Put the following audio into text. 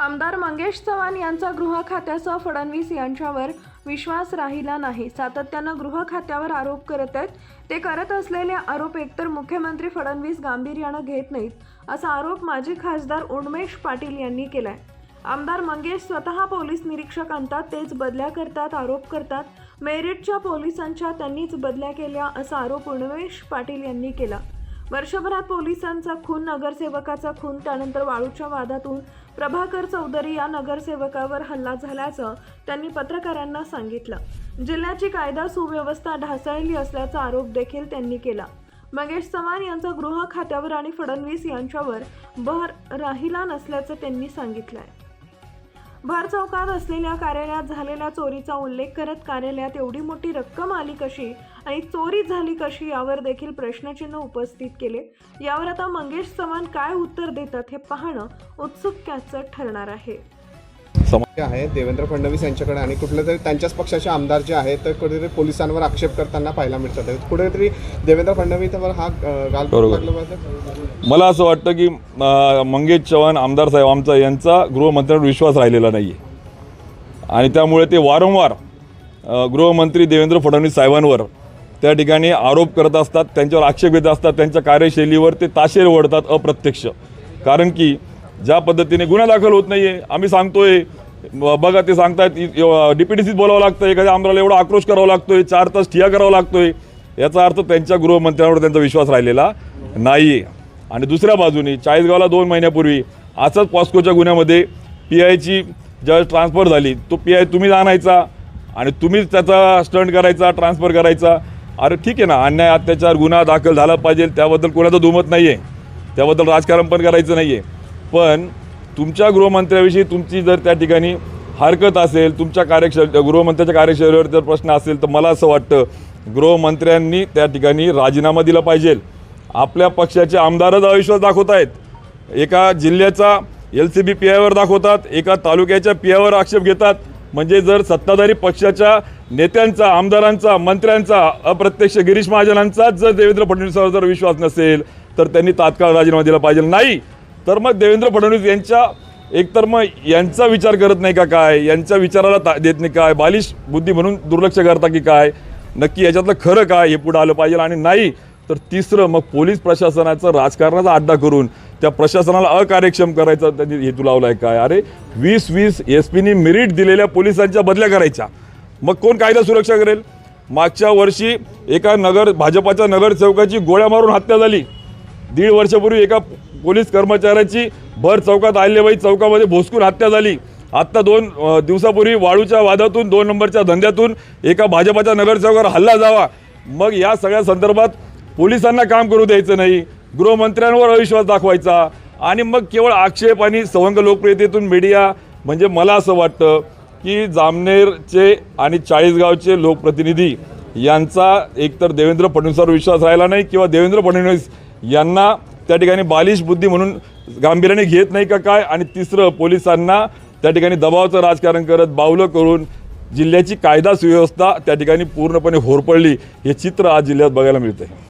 आमदार मंगेश चव्हाण यांचा गृह खात्यासह फडणवीस यांच्यावर विश्वास राहिला नाही. सातत्यानं गृह खात्यावर आरोप करत आहेत. ते करत असलेले आरोप एकतर मुख्यमंत्री फडणवीस गांभीर्यानं घेत नाहीत असा आरोप माजी खासदार उन्मेश पाटील यांनी केलाय. आमदार मंगेश स्वतः पोलीस निरीक्षक आणतात तेच बदल्या करतात आरोप करतात. मेरिटच्या पोलिसांच्या त्यांनीच बदल्या केल्या असा आरोप उन्मेश पाटील यांनी केला. वर्षभरात पोलिसांचा खून नगरसेवकाचा खून त्यानंतर वाळूच्या वादातून प्रभाकर चौधरी या नगरसेवकावर हल्ला झाल्याचं त्यांनी पत्रकारांना सांगितलं. जिल्ह्याची कायदा सुव्यवस्था ढासळली असल्याचा आरोप देखील त्यांनी केला. मंगेश चव्हाण यांचा गृह खात्यावर आणि फडणवीस यांच्यावर भर राहिला नसल्याचं त्यांनी सांगितलंय. भर चौकात असलेल्या कार्यालयात झालेल्या चोरीचा उल्लेख करत कार्यालयात एवढी मोठी रक्कम आली कशी आणि चोरी झाली कशी यावर देखील प्रश्नचिन्ह उपस्थित केले. यावर आता मंगेश चव्हाण काय उत्तर देतात हे पाहणं उत्सुक्याचं ठरणार आहे. जे आहे देवेंद्र फडणवीस यांच्याकडे आणि कुठले तरी त्यांच्याच पक्षाचे आमदार जे आहेत तर कुठेतरी पोलिसांवर आक्षेप करताना पाहायला मिळतात. कुठेतरी देवेंद्र फडणवीसवर हा पाहिजे मला असं वाटतं की मंगेश चव्हाण आमदार साहेब आमचा यांचा गृहमंत्र्यांवर विश्वास राहिलेला नाही आहे आणि त्यामुळे ते वारंवार गृहमंत्री देवेंद्र फडणवीस साहेबांवर त्या ठिकाणी आरोप करत असतात त्यांच्यावर आक्षेप घेत असतात त्यांच्या कार्यशैलीवर ते ताशेर ओढतात अप्रत्यक्ष. कारण की ज्या पद्धतीने गुन्हा दाखल होत नाही आहे आम्ही सांगतोय बघा ते सांगतायत डीपीडीसीत बोलावं लागतं एखाद्या आमदाराला एवढा आक्रोश करावा लागतोय चार तास ठिया करावा लागतोय. याचा अर्थ त्यांच्या गृहमंत्र्यांवर त्यांचा विश्वास राहिलेला नाही आहे आणि दुसऱ्या बाजूने चाळीसगावला दोन महिन्यापूर्वी असंच पॉस्कोच्या गुन्ह्यामध्ये पी आयची ज्यावेळेस ट्रान्सफर झाली तो पी आय तुम्हीच आणायचा आणि तुम्हीच त्याचा स्टंट करायचा ट्रान्सफर करायचा. अरे ठीक आहे ना अन्याय अत्याचार गुन्हा दाखल झाला पाहिजे त्याबद्दल कोणाचं दुमत नाही आहे त्याबद्दल राजकारण पण करायचं नाही आहे पण तुमच्या गृहमंत्र्याविषयी तुमची जर त्या ठिकाणी हरकत असेल तुमच्या कार्यक्ष गृहमंत्र्याच्या कार्यशैलीवर जर प्रश्न असेल तर मला असं वाटतं गृहमंत्र्यांनी त्या ठिकाणी राजीनामा दिला पाहिजे. आपल्या पक्षाचे आमदारच अविश्वास दाखवत आहेत. एका जिल्ह्याचा एल सी बी पी आयवर दाखवतात एका तालुक्याच्या पी आयवर आक्षेप घेतात. म्हणजे जर सत्ताधारी पक्षाच्या नेत्यांचा आमदारांचा मंत्र्यांचा अप्रत्यक्ष गिरीश महाजनांचाच जर देवेंद्र फडणवीसांवर जर विश्वास नसेल तर त्यांनी तात्काळ राजीनामा दिला पाहिजे. नाही तर मग देवेंद्र फडणवीस यांच्या एकतर मग यांचा विचार करत नाही का काय? यांच्या विचाराला ता देत नाही काय? बालिश बुद्धी म्हणून दुर्लक्ष करता की काय? नक्की याच्यातलं खरं काय हे पुढं आलं पाहिजे आणि नाही तर तिसरं मग पोलीस प्रशासनाचं राजकारणाचा अड्डा करून त्या प्रशासनाला अकार्यक्षम करायचा त्यांनी हेतू लावला आहे काय? अरे वीस वीस एस पीनी मेरिट दिलेल्या पोलिसांच्या बदल्या करायच्या. मग कोण कायदा सुरक्षा करेल? मागच्या वर्षी एका नगर भाजपाच्या नगरसेवकाची गोळ्या मारून हत्या झाली. दीड वर्षापूर्वी एका पोलीस कर्मचाऱ्याची भर चौकात आलेबाई चौकामध्ये भोसकून हत्या झाली. आत्ता दोन दिवसापूर्वी वाळूच्या वादातून दोन नंबरच्या धंद्यातून एका भाजपाच्या नगरसेवकावर हल्ला जावा मग या सगळ्या संदर्भात पोलिसांना काम करू द्यायचं नाही गृहमंत्र्यांवर अविश्वास दाखवायचा आणि मग केवळ आक्षेप आणि सवंग लोकप्रियतेतून मीडिया म्हणजे मला असं वाटतं की जामनेरचे आणि चाळीसगावचे लोकप्रतिनिधी यांचा एकतर देवेंद्र फडणवीसावर विश्वास राहिला नाही किंवा देवेंद्र फडणवीस यांना त्या ठिकाणी बालिश बुद्धी म्हणून गांभीर्याने घेत नाही का काय? आणि तिसरं पोलिसांना त्या ठिकाणी दबावाचं राजकारण करत बावलं करून जिल्ह्याची कायदा सुव्यवस्था त्या ठिकाणी पूर्णपणे होरपळली हे चित्र आज जिल्ह्यात बघायला मिळतंय.